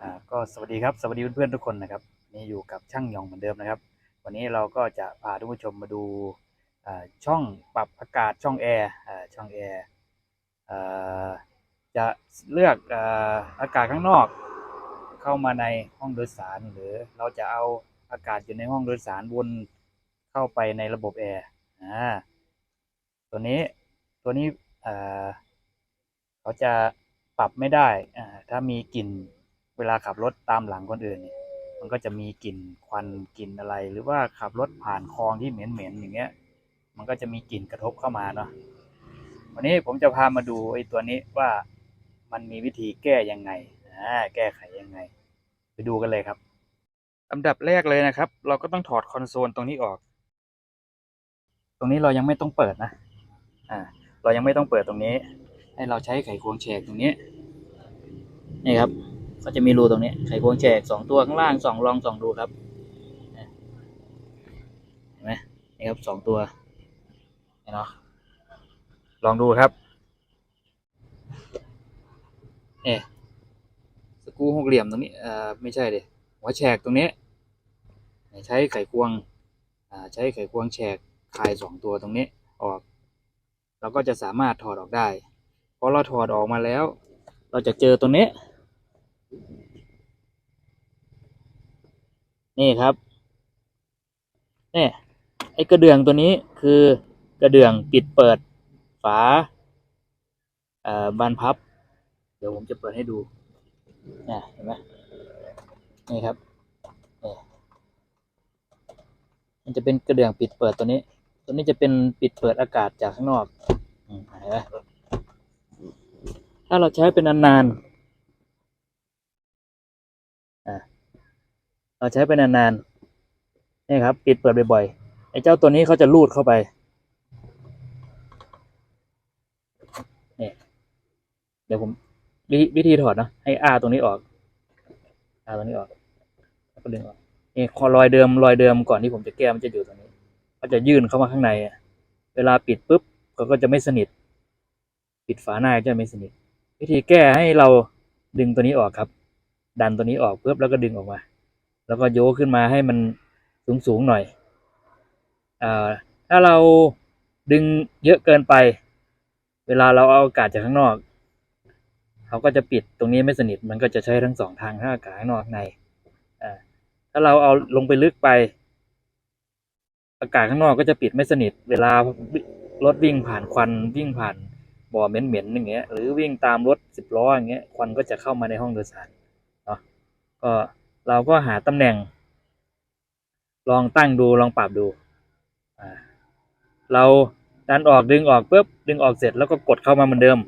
อ่าก็สวัสดีครับ สวัสดีเพื่อนๆทุกคนนะครับนี่อยู่กับช่างยองเหมือนเดิมนะครับ วันนี้เราก็จะพาทุกผู้ชมมาดูอ่าช่องปรับอากาศช่องแอร์อ่าช่องแอร์อ่าจะเลือกอาอากาศข้างนอก เข้ามาในห้องโดยสาร หรือเราจะเอาอากาศอยู่ในห้องโดยสารวนเข้าไปในระบบแอร์อ่าตัวนี้ตัวนี้อ่าเขาจะปรับไม่ได้อ่าถ้ามีกลิ่น เวลาขับรถตามหลังคนอื่นเนี่ยมันก็จะมีกลิ่นควันกลิ่นอะไร หรือว่าขับรถผ่านคลองที่เหม็นๆอย่างเงี้ย มันก็จะมีกลิ่นกระทบเข้ามาเนาะวันนี้ผมจะพามาดูไอ้ตัวนี้ว่ามันมีวิธีแก้ยังไงอ่าแก้ไขยังไง ไปดูกันเลยครับอันดับแรกเลยนะครับ เราก็ต้องถอดคอนโซลตรงนี้ออก ตรงนี้เรายังไม่ต้องเปิดนะอ่าเรายังไม่ต้องเปิดตรงนี้ ให้เราใช้ไขควงแฉกตรงนี้นี่ครับ ก็จะมีรูตรงนี้ไขควงแฉกสองตัวข้างล่างสองลองสองดูครับเห็นไหมนี่ครับสองตัวเนาะลองดูครับเนี่ยสกรูหกเหลี่ยมตรงนี้อ่าไม่ใช่เลยหัวแฉกตรงนี้ใช้ไขควงอ่าใช้ไขควงแฉกคลายสองตัวตรงนี้ออก เราก็จะสามารถถอดออกได้พอเราถอดออกมาแล้ว เราจะเจอตรงนี้ นี่ครับนี่ไอ้กระเดื่องตัวนี้คือกระเดื่องปิดเปิดฝาบานพับ เดี๋ยวผมจะเปิดให้ดูนะเห็นไหมนี่ครับนี่มันจะเป็นกระเดื่องปิดเปิดตัวนี้ ตัวนี้จะเป็นปิดเปิดอากาศจากข้างนอกเห็นไหมถ้าเราใช้เป็นนานๆ อ่าเราใช้ไปนานๆนี่ครับปิดเปิดบ่อยๆไอ้เจ้าตัวนี้เขาจะรูดเข้าไปนี่เดี๋ยวผมวิวิธีถอดนะให้อาตรงนี้ออกอาตรงนี้ออกแล้วก็ดึงออกนี่คอรอยเดิมรอยเดิมก่อนที่ผมจะแก้มันจะอยู่ตรงนี้เขาจะยื่นเข้ามาข้างในเวลาปิดปุ๊บเขาก็จะไม่สนิท ปิดฝาหน้าก็จะไม่สนิท วิธีแก้ให้เราดึงตัวนี้ออกครับ ดันตัวนี้ออกปุ๊บแล้วก็ดึงออกมา แล้วก็โยกขึ้นมาให้มันสูงสูงหน่อยอ่าถ้าเราดึงเยอะเกินไป เวลาเราเอาอากาศจากข้างนอกเขาก็จะปิดตรงนี้ไม่สนิทมันก็จะใช้ทั้งสองทางทั้งอากาศข้างนอกในถ้าเราเอาลงไปลึกไป อากาศข้างนอกก็จะปิดไม่สนิท เวลารถวิ่งผ่านควันวิ่งผ่านบ่อเหม็นๆอย่างเงี้ยหรือวิ่งตามรถสิบล้ออย่างเงี้ยควันก็จะเข้ามาในห้องโดยสาร ก็เราก็หาตำแหน่ง ลองตั้งดูลองปรับดู เราดันออกดึงออกปุ๊บดึงออกเสร็จแล้วก็กดเข้ามาเหมือนเดิม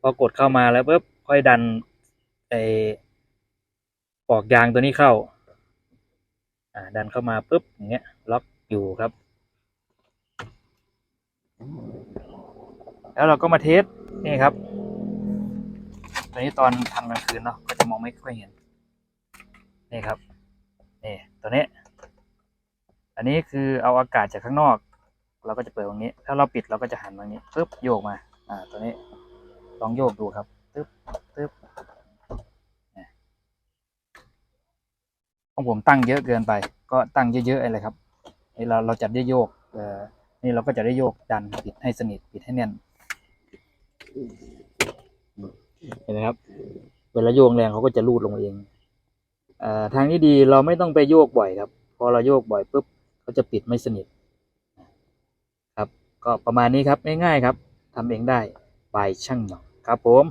พอกดเข้ามาแล้วปุ๊บค่อยดันไอปอกยางตัวนี้เข้าอ่าดันเข้ามาปุ๊บอย่างเงี้ยล็อกอยู่ครับ แล้วเราก็มาเทสนี่ครับตอนนี้ตอนทำกลางคืนเนาะก็จะมองไม่ค่อยเห็น นี่ครับนี่ตัวนี้ อันนี้คือเอาอากาศจากข้างนอก เราก็จะเปิดตรงนี้ ถ้าเราปิดเราก็จะหันตรงนี้ปึ๊บโยกมา อ่า ตัวนี้ลองโยกดูครับตึ๊บตึ๊บนี่ยของผมตั้งเยอะเกินไป ก็ตั้งเยอะๆอะไรครับนี่เราเราจะได้โยกเอ่อนี่เราก็จะได้โยกดันปิดให้สนิทปิดให้แน่นเห็นไหมครับ เวลาโยกแรงเขาก็จะรูดลงเอง ทางที่ดีเราไม่ต้องไปโยกบ่อยครับ พอเราโยกบ่อยปุ๊บเขาจะปิดไม่สนิทครับ ก็ประมาณนี้ครับง่ายๆครับทำเองได้บายช่างหนองครับผม